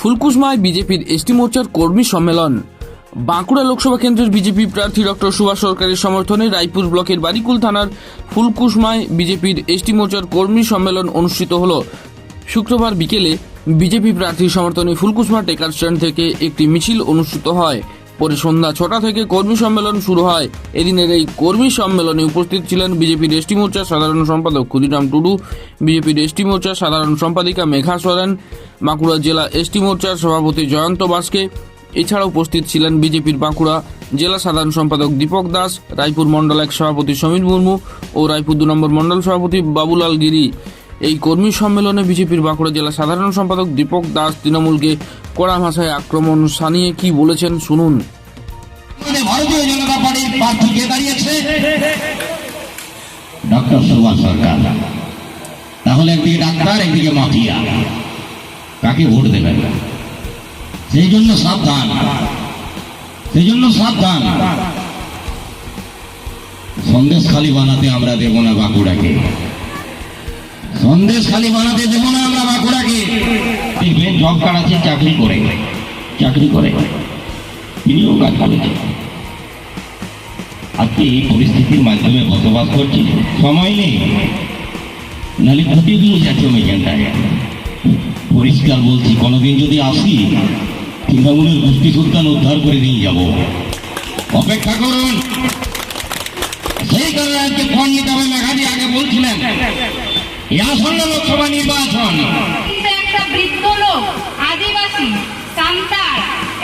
ফুলকুসমায় বিজেপির এসটি মোর্চার কর্মী সম্মেলন। বাঁকুড়া লোকসভা কেন্দ্রের বিজেপি প্রার্থী ডক্টর সুভাষ সরকারের সমর্থনে রায়পুর ব্লকের বারিকুল থানার ফুলকুসমায় বিজেপির এসটি মোর্চার কর্মী সম্মেলন অনুষ্ঠিত হল। শুক্রবার বিকেলে বিজেপি প্রার্থীর সমর্থনে ফুলকুসমা টেকার স্ট্যান্ড থেকে একটি মিছিল অনুষ্ঠিত হয়। পরে সন্ধ্যা ছটা থেকে কর্মী সম্মেলন শুরু হয়। এদিনের এই কর্মী সম্মেলনে উপস্থিত ছিলেন বিজেপির এসটি মোর্চার সাধারণ সম্পাদক ক্ষুদিরাম টুডু বিজেপির এসটি মোর্চার সাধারণ সম্পাদিকা মেঘা সরেন, বাঁকুড়া জেলা এসটি মোর্চার সভাপতি জয়ন্ত বাসকে। এছাড়া উপস্থিত ছিলেন বিজেপির বাঁকুড়া জেলা সাধারণ সম্পাদক দীপক দাস, রায়পুর মণ্ডল এক সভাপতি সমীর মুর্মু ও রায়পুর দু নম্বর মণ্ডল সভাপতি বাবুলাল গিরি। এই কর্মী সম্মেলনে বিজেপির বাঁকুড়া জেলা সাধারণ সম্পাদক দীপক দাস, তৃণমূলকে কড়া ভাষায় আক্রমণ সানিয়ে কি বলেছেন শুনুন। ভারতীয় জনতা পার্টির প্রার্থী কে দাঁড়িয়েছে? ডক্টর সুভাষ সরকার। তাহলে একদিকে ডাক্তার, একদিকে মাফিয়া। কাকে ভোট দেবেন? সেই জন্য সাবধান। সেই জন্য সাবধান। সন্দেশ খালি বানাতে আমরা দেব না বাঁকুড়াকে। সন্দেশ খালি বানাতে দেব না আমরা বাঁকুড়াকে। দেখবেন জব আছে চাকরি করে। চাকরি করে। তিনিও কাজ করেছেন আজকে এই পরিস্থিতির মাধ্যমে বসবাস করছি। সময় নেই। নাহলে প্রতিদিন যাচ্ছে আমি এখানটায় পরিষ্কার বলছি, কোনোদিন যদি আসি, তৃণমূলের গোষ্ঠী সুলতান উদ্ধার করে নিয়ে যাব। অপেক্ষা করুন। সেই কারণে আজকে ফোন নিতে হবে মেঘাদি আগে বলছিলেন। আসন্ন লোকসভা নির্বাচন। একটা বৃদ্ধ লোক, আদিবাসী সান্তার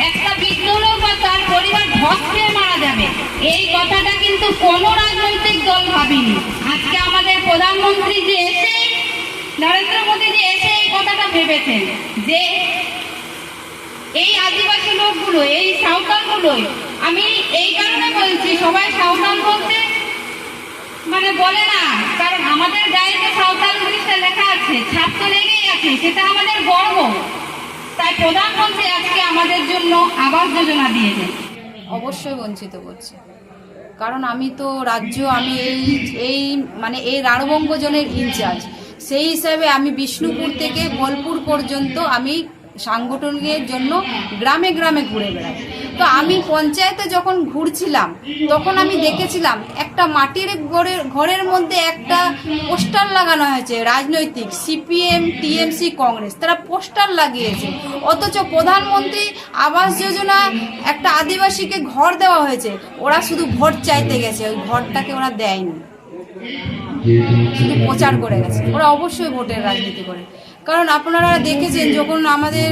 একটা বৃদ্ধ লোক বা তার পরিবার ধস খেয়ে মারা যাবে। এই কথাটা কিন্তু কোনো রাজনৈতিক দল ভাবেনি। আজকে আমাদের প্রধানমন্ত্রী যে এসে, নরেন্দ্র মোদী যে এসে এই কথাটা ভেবেছেন, যে এই আদিবাসী লোকগুলো, এই সাঁওতালগুলোই, আমি এই কারণে বলছি, সবাই সাঁওতাল বলতে মানে বলে না, কারণ আমাদের গায়ে সাঁওতাল জিনিসটা লেখা আছে, ছাপ তো লেগেই আছে, সেটা আমাদের গর্ব। তাই প্রধানমন্ত্রী আজকে আমাদের জন্য আবাস যোজনা দিয়েছেন অবশ্যই বঞ্চিত করছে। কারণ আমি তো রাজ্য, আমি এই এই মানে এই রাঢ়বঙ্গ জোনের ইনচার্জ। সেই হিসাবে আমি বিষ্ণুপুর থেকে বোলপুর পর্যন্ত আমি সাংগঠনিকের জন্য গ্রামে গ্রামে ঘুরে বেড়াই। তো আমি পঞ্চায়েতে যখন ঘুরছিলাম, তখন আমি দেখেছিলাম একটা মাটির ঘরের ঘরের মধ্যে একটা পোস্টার লাগানো হয়েছে, রাজনৈতিক, সিপিএম, টিএমসি, কংগ্রেস, তারা পোস্টার লাগিয়েছে। অথচ প্রধানমন্ত্রী আবাস যোজনা একটা আদিবাসীকে ঘর দেওয়া হয়েছে, ওরা শুধু ভোট চাইতে গেছে, ওই ঘরটাকে ওরা দেয়নি। শুধু প্রচার করে গেছে, ওরা অবশ্যই ভোটের রাজনীতি করে। কারণ আপনারা দেখেছেন যখন আমাদের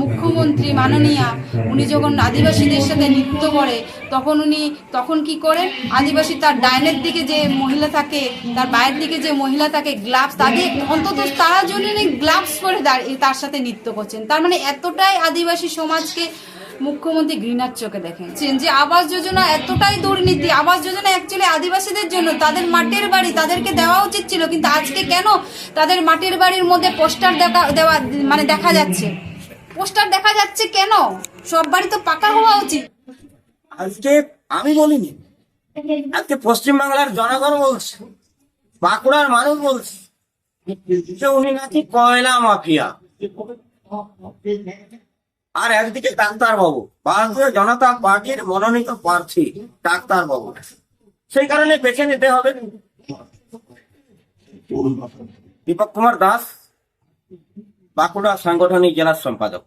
মুখ্যমন্ত্রী মাননীয়া, উনি যখন আদিবাসীদের সাথে নৃত্য করে তখন উনি তখন কি করে আদিবাসী তার ডাইনের দিকে যে মহিলা থাকে, তার বাইরের দিকে যে মহিলা থাকে গ্লাভস তাদের অন্তত তারা জন্য গ্লাভস পরে তার সাথে নৃত্য করছেন। তার মানে এতটাই আদিবাসী সমাজকে মুখ্যমন্ত্রী ঘৃণার চোখে দেখেন। যে আবাস যোজনা এতটাই দুর্নীতি, আবাস যোজনা অ্যাকচুয়ালি আদিবাসীদের জন্য, তাদের মাটির বাড়ি তাদেরকে দেওয়া উচিত ছিল, কিন্তু আজকে কেন তাদের মাটির বাড়ির মধ্যে পোস্টার দেখা, দেওয়া মানে দেখা যাচ্ছে? পোস্টার দেখা যাচ্ছে কেন? সব বাড়ি তো পাকা হওয়া উচিত। আজকে আমি বলিনি, আজকে পশ্চিমবাংলার জনগণ বলছে, বাঁকুড়ার মানুষ বলছে উনি নাকি কয়লা মাফিয়া। আর একদিকে ডাক্তার বাবু, ভারতীয় জনতা পার্টির মনোনীত প্রার্থী ডাক্তার বাবু। সেই কারণে বেছে নিতে হবে। দীপক কুমার দাস, বাঁকুড়া সাংগঠনিক জেলার সম্পাদক।